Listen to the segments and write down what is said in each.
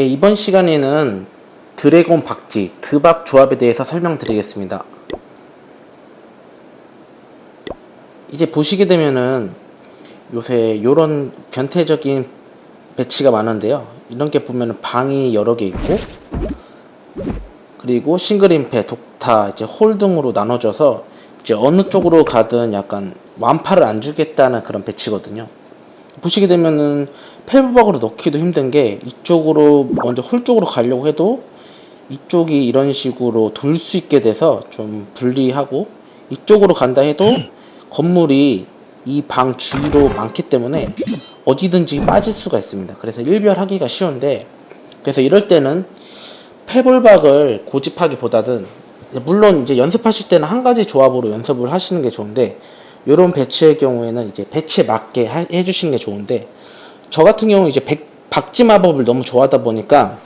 예, 이번 시간에는 드래곤 박쥐, 드박 조합에 대해서 설명드리겠습니다. 이제 보시게 되면은 요새 요런 변태적인 배치가 많은데요. 이런 게 보면은 방이 여러 개 있고 그리고 싱글 임페, 독타, 이제 홀 등으로 나눠져서 이제 어느 쪽으로 가든 약간 완파를 안 주겠다는 그런 배치거든요. 보시게 되면은 펠브박으로 넣기도 힘든 게 이쪽으로 먼저 홀 쪽으로 가려고 해도 이쪽이 이런 식으로 돌 수 있게 돼서 좀 불리하고 이쪽으로 간다 해도 건물이 이 방 주위로 많기 때문에 어디든지 빠질 수가 있습니다. 그래서 일별하기가 쉬운데 그래서 이럴 때는 패볼박을 고집하기보다는 물론 이제 연습하실 때는 한 가지 조합으로 연습을 하시는 게 좋은데 이런 배치의 경우에는 이제 배치에 맞게 하- 해주시는 게 좋은데 저 같은 경우 이제 백, 박지 마법을 너무 좋아하다 보니까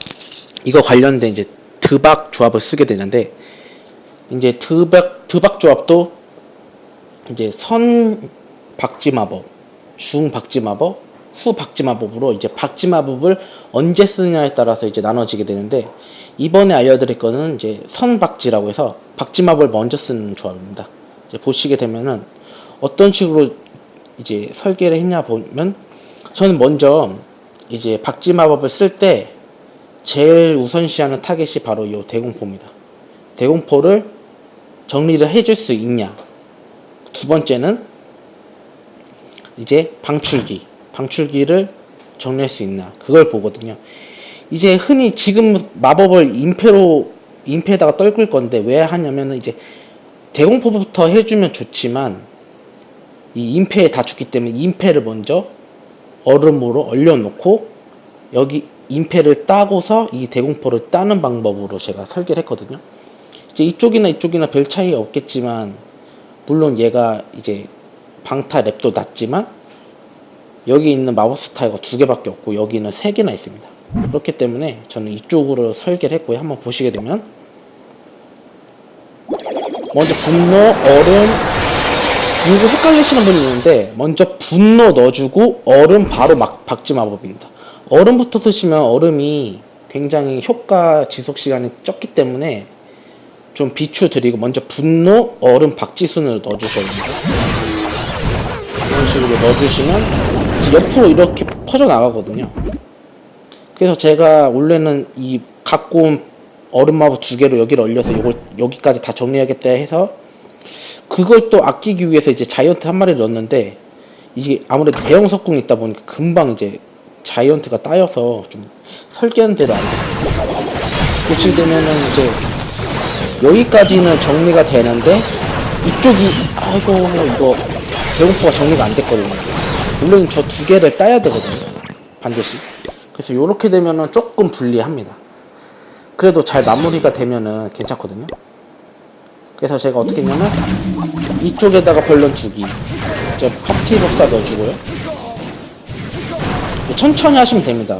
이거 관련된 이제 드박 조합을 쓰게 되는데 이제 드박 드박 조합도 이제 선 박지 마법, 중 박지 마법, 후 박지 마법으로 이제 박지 마법을 언제 쓰느냐에 따라서 이제 나눠지게 되는데 이번에 알려드릴 거는 이제 선 박지라고 해서 박지 마법을 먼저 쓰는 조합입니다. 이제 보시게 되면은 어떤 식으로 이제 설계를 했냐 보면 저는 먼저 이제 박지 마법을 쓸 때 제일 우선시하는 타겟이 바로 이 대공포입니다. 대공포를 정리를 해줄 수 있냐. 두 번째는 이제 방출기, 방출기를 정리할 수 있나. 그걸 보거든요. 이제 흔히 지금 마법을 임페로, 임페에다가 떨굴 건데 왜 하냐면은 이제 대공포부터 해주면 좋지만 이 임페에 다 죽기 때문에 임페를 먼저 얼음으로 얼려놓고 여기 임페를 따고서 이 대공포를 따는 방법으로 제가 설계를 했거든요. 이제 이쪽이나 이쪽이나 별 차이 없겠지만 물론 얘가 이제 방타 랩도 낮지만 여기 있는 마법스 타이가 두 개밖에 없고 여기는 세 개나 있습니다. 그렇기 때문에 저는 이쪽으로 설계를 했고요. 한번 보시게 되면 먼저 분노, 얼음, 이거 헷갈리시는 분이 있는데 먼저 분노 넣어주고 얼음 바로 막 박지 마법입니다. 얼음부터 쓰시면 얼음이 굉장히 효과 지속 시간이 적기 때문에 좀 비추 드리고 먼저 분노, 얼음, 박지 순으로 넣어주셔야 됩니다. 이런 식으로 넣어주시면 옆으로 이렇게 퍼져 나가거든요. 그래서 제가 원래는 이 갖고 온 얼음 마법 두 개로 여기를 얼려서 이걸 여기까지 다 정리하겠다 해서 그걸 또 아끼기 위해서 이제 자이언트 한 마리를 넣었는데 이게 아무래도 대형 석궁이 있다 보니까 금방 이제 자이언트가 따여서 좀 설계한 대로 안 돼요. 그렇게 되면은 이제 여기까지는 정리가 되는데 이쪽이 아이고 이거 대공포가 정리가 안 됐거든요. 물론 저 두 개를 따야 되거든요. 반드시. 그래서 이렇게 되면은 조금 불리합니다. 그래도 잘 마무리가 되면은 괜찮거든요. 그래서 제가 어떻게 했냐면 이쪽에다가 벌룬 두기 저 파티 법사 넣어주고요. 천천히 하시면 됩니다.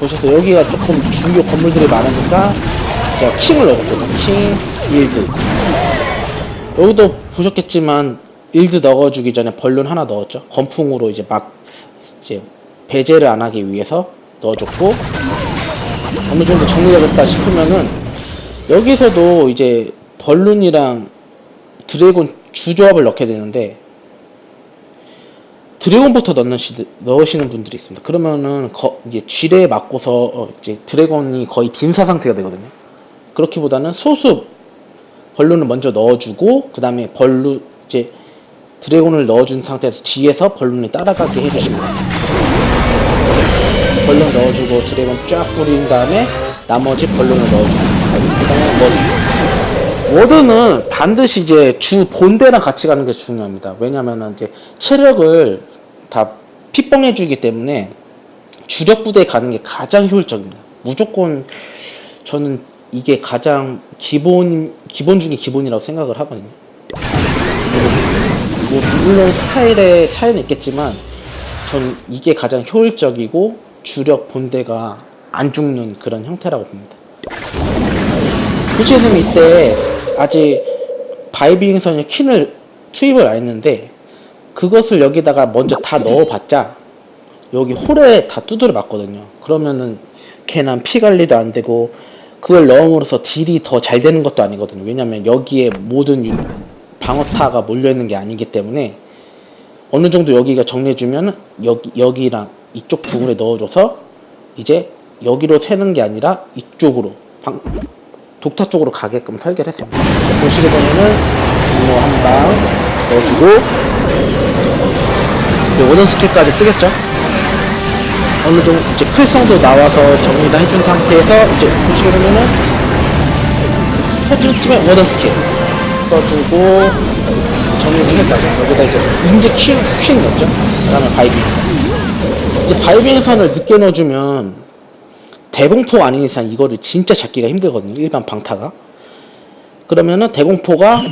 보셔서 여기가 조금 주요 건물들이 많으니까 제가 킹을 넣었거든요. 킹, 일드. 여기도 보셨겠지만 일드 넣어주기 전에 벌룬 하나 넣었죠. 건풍으로 이제 막 이제 배제를 안 하기 위해서 넣어줬고 어느 정도 정리가 됐다 싶으면은 여기서도 이제 벌룬이랑 드래곤 주조합을 넣게 되는데 드래곤부터 넣는 시, 넣으시는 분들이 있습니다. 그러면은 거, 이게 쥐레에 맞고서 어, 이제 드래곤이 거의 빈사 상태가 되거든요. 그렇기보다는 소수 벌룬을 먼저 넣어주고 그 다음에 벌룬 이제 드래곤을 넣어준 상태에서 뒤에서 벌룬이 따라가게 해주십니다. 벌룬 넣어주고 드래곤 쫙 뿌린 다음에 나머지 벌룬을 넣어주고 그다 워드 워드는 반드시 이제 주 본대랑 같이 가는 게 중요합니다. 왜냐면은 이제 체력을 다 핏뻥해 주기 때문에 주력 부대에 가는 게 가장 효율적입니다. 무조건 저는 이게 가장 기본 기본 중에 기본이라고 생각을 하거든요. 뭐 물론 스타일의 차이는 있겠지만 전 이게 가장 효율적이고 주력 본대가 안 죽는 그런 형태라고 봅니다. 구체선 이때 아직 바이빙선의 퀸을 투입을 안 했는데 그것을 여기다가 먼저 다 넣어봤자 여기 홀에 다 두드려 맞거든요. 그러면은 괜한 피 관리도 안 되고 그걸 넣음으로써 딜이 더 잘 되는 것도 아니거든요. 왜냐면 여기에 모든 유- 방어타가 몰려 있는 게 아니기 때문에 어느 정도 여기가 정리해주면 여기 여기랑 이쪽 부분에 넣어줘서 이제 여기로 새는 게 아니라 이쪽으로 방, 독타 쪽으로 가게끔 설계를 했어요. 보시게 되면은 이모 한방 넣어주고 원원 스킬까지 쓰겠죠. 어느 정도 이제 필성도 나와서 정리를 해준 상태에서 이제 보시게 되면은 터질쯤에 원원 스킬 써주고 정리를 했다고 여기다 이제 인제 퀸, 퀸 넣었죠. 그 다음에 바이빙 이제 바이빙 선을 늦게 넣어주면 대공포 아닌 이상 이거를 진짜 잡기가 힘들거든요. 일반 방타가. 그러면은 대공포가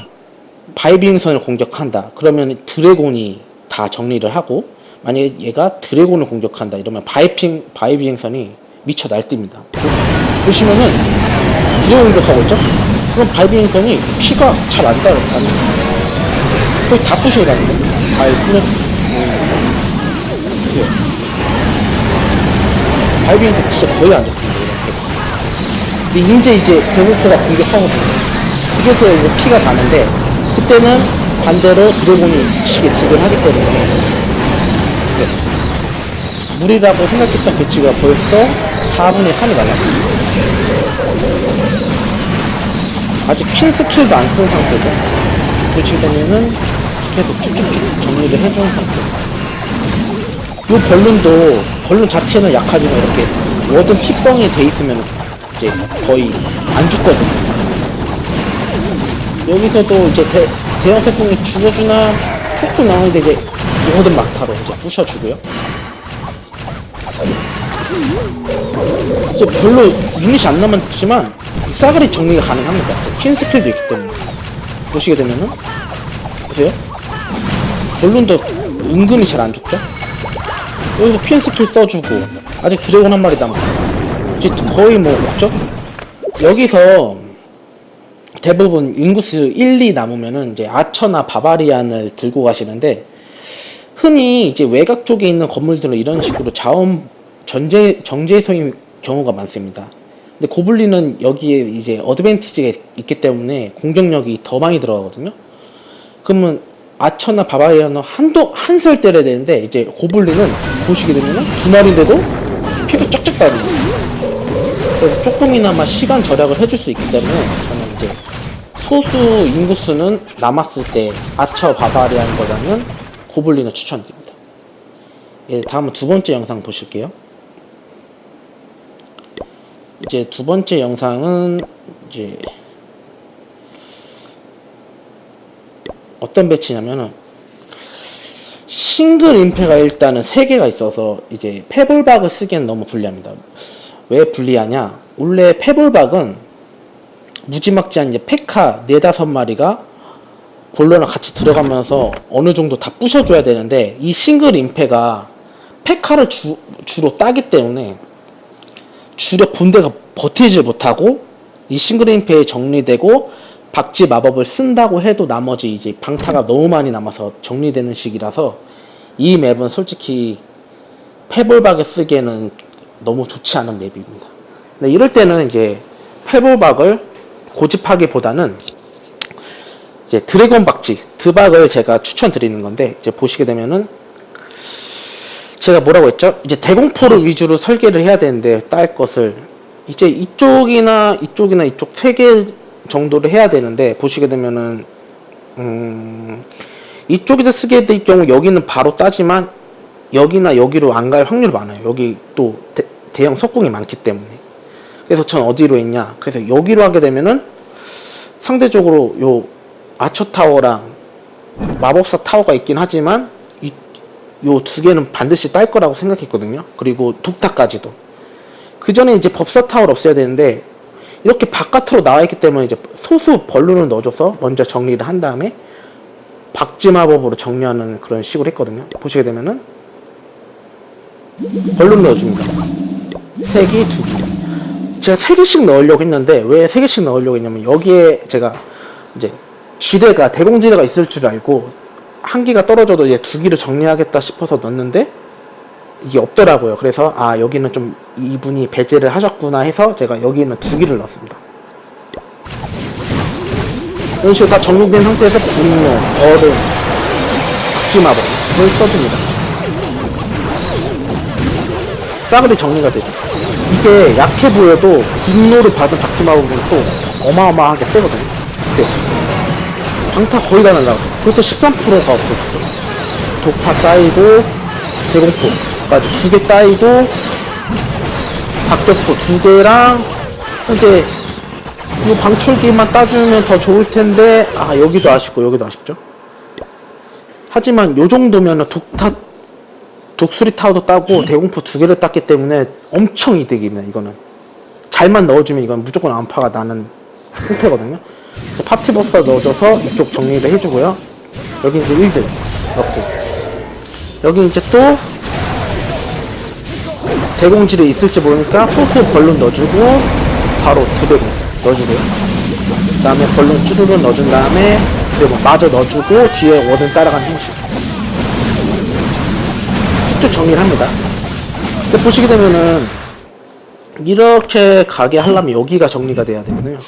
바이빙 선을 공격한다. 그러면 드래곤이 다 정리를 하고 만약에 얘가 드래곤을 공격한다. 이러면 바이핑 바이빙 선이 미쳐 날뜁니다. 보- 보시면은 드래곤 공격하고 있죠? 그럼 바이빙 선이 피가 잘 안. 안 거의 다 부셔야 되는데. 바이 뿌려. 선 진짜 거의 안 잡습니다. 이렇게. 근데 이제 이제 대공포가 공격하거든요. 그래서 이제 피가 가는데 그때는 반대로 드래곤이 치게 딜을 하기 때문에 네. 무리라고 생각했던 배치가 벌써 4분의 3이 날라갑니다. 아직 퀸 스킬도 안 쓴 상태죠. 그렇게 되면은 계속 쭉쭉쭉 정리를 해준 상태. 이 벌룬도 벌룬 자체는 약하지만 이렇게 워든 픽뻥이 돼 있으면 이제 거의 안 죽거든요. 여기서도 이제 대, 대형 세풍이 죽여주나 쭉쭉 나오는데 이제 워든 막타로 이제 부셔주고요. 이제 별로 유닛이 안 남았지만 싸그리 정리가 가능합니다. 퀸 스킬도 있기 때문에 보시게 되면은 보세요. 별론도 은근히 잘 안 죽죠. 여기서 퀸 스킬 써주고 아직 드래곤 한 마리 남아. 거의 뭐 없죠. 여기서 대부분 인구수 1, 2 남으면은 이제 아처나 바바리안을 들고 가시는데 흔히 이제 외곽 쪽에 있는 건물들은 이런 식으로 자원 전제 정제성인 경우가 많습니다. 근데 고블린은 여기에 이제 어드밴티지가 있기 때문에 공격력이 더 많이 들어가거든요. 그러면 아처나 바바리안은 한도 한설 때려야 되는데 이제 고블린은 보시게 되면은 두 마리인데도 피가 쫙쫙 다니다. 그래서 조금이나마 시간 절약을 해줄 수 있기 때문에 저는 이제 소수 인구수는 남았을 때 아처 바바리안보다는 고블린을 추천드립니다. 예, 다음은 두 번째 영상 보실게요. 이제 두 번째 영상은 이제 어떤 배치냐면은 싱글 임페가 일단은 세 개가 있어서 이제 페볼박을 쓰기엔 너무 불리합니다. 왜 불리하냐? 원래 페볼박은 무지막지한 이제 페카 네다섯 마리가 본론랑 같이 들어가면서 어느 정도 다 부셔줘야 되는데 이 싱글 임페가 페카를 주, 주로 따기 때문에 주력 본대가 버티질 못하고 이 싱글 임페에 정리되고 박쥐 마법을 쓴다고 해도 나머지 이제 방타가 너무 많이 남아서 정리되는 식이라서 이 맵은 솔직히 페볼박에 쓰기에는 너무 좋지 않은 맵입니다. 근데 이럴 때는 이제 페볼박을 고집하기보다는 이제 드래곤 박쥐 드박을 제가 추천드리는 건데 이제 보시게 되면은 제가 뭐라고 했죠? 이제 대공포를 위주로 설계를 해야 되는데 딸 것을 이제 이쪽이나 이쪽이나 이쪽 세 개 정도를 해야 되는데 보시게 되면은 음 이쪽에다 쓰게 될 경우 여기는 바로 따지만 여기나 여기로 안 갈 확률이 많아요. 여기 또 대, 대형 석궁이 많기 때문에 그래서 전 어디로 했냐? 그래서 여기로 하게 되면은 상대적으로 요 아처 타워랑 마법사 타워가 있긴 하지만 이 요 두 개는 반드시 딸 거라고 생각했거든요. 그리고 독타까지도. 그 전에 이제 법사 타워를 없애야 되는데 이렇게 바깥으로 나와 있기 때문에 이제 소수 벌룬을 넣어줘서 먼저 정리를 한 다음에 박쥐 마법으로 정리하는 그런 식으로 했거든요. 보시게 되면은 벌룬 넣어줍니다. 세 개, 두 개. 제가 세 개씩 넣으려고 했는데 왜세 개씩 넣으려고 했냐면 여기에 제가 이제 지대가 대공지대가 있을 줄 알고 한 개가 떨어져도 이제 두 개를 정리하겠다 싶어서 넣었는데 이게 없더라고요. 그래서 아 여기는 좀 이분이 배제를 하셨구나 해서 제가 여기는 두 개를 넣었습니다. 이런 식으로 다 정리된 상태에서 분노, 얼음, 이걸 써줍니다. 싸그리 정리가 되죠. 이게 약해 보여도 분노를 받은 박쥐마법은 또 어마어마하게 세거든요. 세요. 방타 거의 다 날라가. 그래서 13%가 없어졌죠. 독파 쌓이고 대공포 까지 두개 쌓이고 박격포 두 개랑 이제 이 방출기만 따주면 더 좋을 텐데 아 여기도 아쉽고 여기도 아쉽죠. 하지만 요 정도면은 독타 독수리 타워도 따고 대공포 두 개를 땄기 때문에 엄청 이득입니다. 이거는 잘만 넣어주면 이건 무조건 안파가 나는 형태거든요. 파티버스 넣어줘서 이쪽 정리도 해주고요. 여기 이제 1등 넣고 여기 이제 또 대공질에 있을지 모르니까 포스 벌룬 넣어주고 바로 두대공 넣어주고요. 그 다음에 벌룬 쭈르륵 넣어준 다음에 드래곤 마저 넣어주고 뒤에 워든 따라가는 형식 쭉쭉 정리를 합니다. 근데 보시게 되면은 이렇게 가게 하려면 여기가 정리가 돼야 되거든요.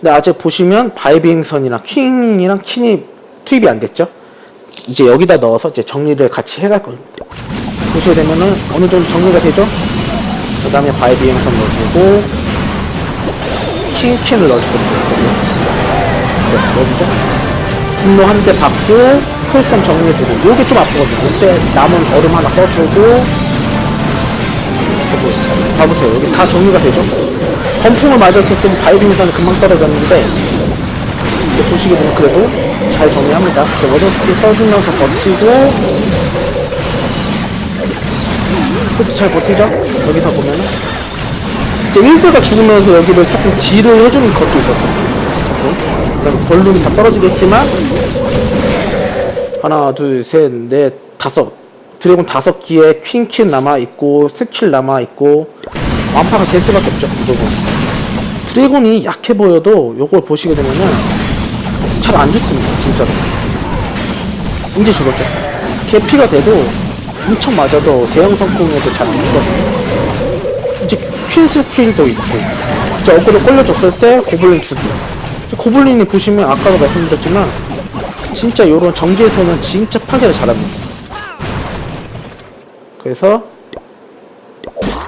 근데 아직 보시면 바이빙선이랑 킹이랑 킨이 투입이 안 됐죠? 이제 여기다 넣어서 이제 정리를 같이 해갈 겁니다. 보시게 되면은 어느 정도 정리가 되죠? 그 다음에 바이 비행선 넣어주고 킹캔을 넣어주거든요. 네, 넣어주죠? 분노 한 대 받고 콜썸 정리해주고 요게 좀 아프거든요. 이때 남은 얼음 하나 떠주고 보세요. 봐보세요. 여기 다 정리가 되죠? 범풍을 맞았을 때는 바이빙선은 금방 떨어졌는데 보시게 되면 그래도 잘 정리합니다. 워든스킬 써주면서 버티고 그것도 잘 버티죠? 여기서 보면은. 이제 1대가 죽으면서 여기를 조금 딜을 해주는 것도 있었어요. 그래서 벌룬이 다 떨어지겠지만 하나 둘셋넷 다섯. 드래곤 다섯 기에 퀸킨 남아있고 스킬 남아있고 완파가 될 수밖에 없죠 이 부분. 드래곤이 약해 보여도 요걸 보시게 되면은 잘 안 죽습니다 진짜로. 이제 죽었죠. 개피가 돼도 엄청 맞아도 대형 성공에도 잘 안 죽거든요. 이제 퀸 스킬도 있고. 이제 어그로 걸려줬을 때 고블린 두기 고블린이 보시면 아까도 말씀드렸지만 진짜 요런 정지에서는 진짜 파괴를 잘합니다. 그래서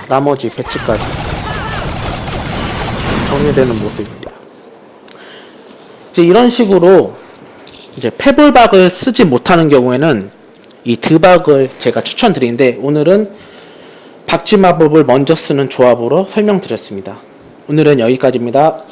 나머지 배치까지 정리되는 모습입니다. 이제 이런 식으로 이제 패블박을 쓰지 못하는 경우에는 이 드박을 제가 추천드리는데 오늘은 박쥐마법을 먼저 쓰는 조합으로 설명드렸습니다. 오늘은 여기까지입니다.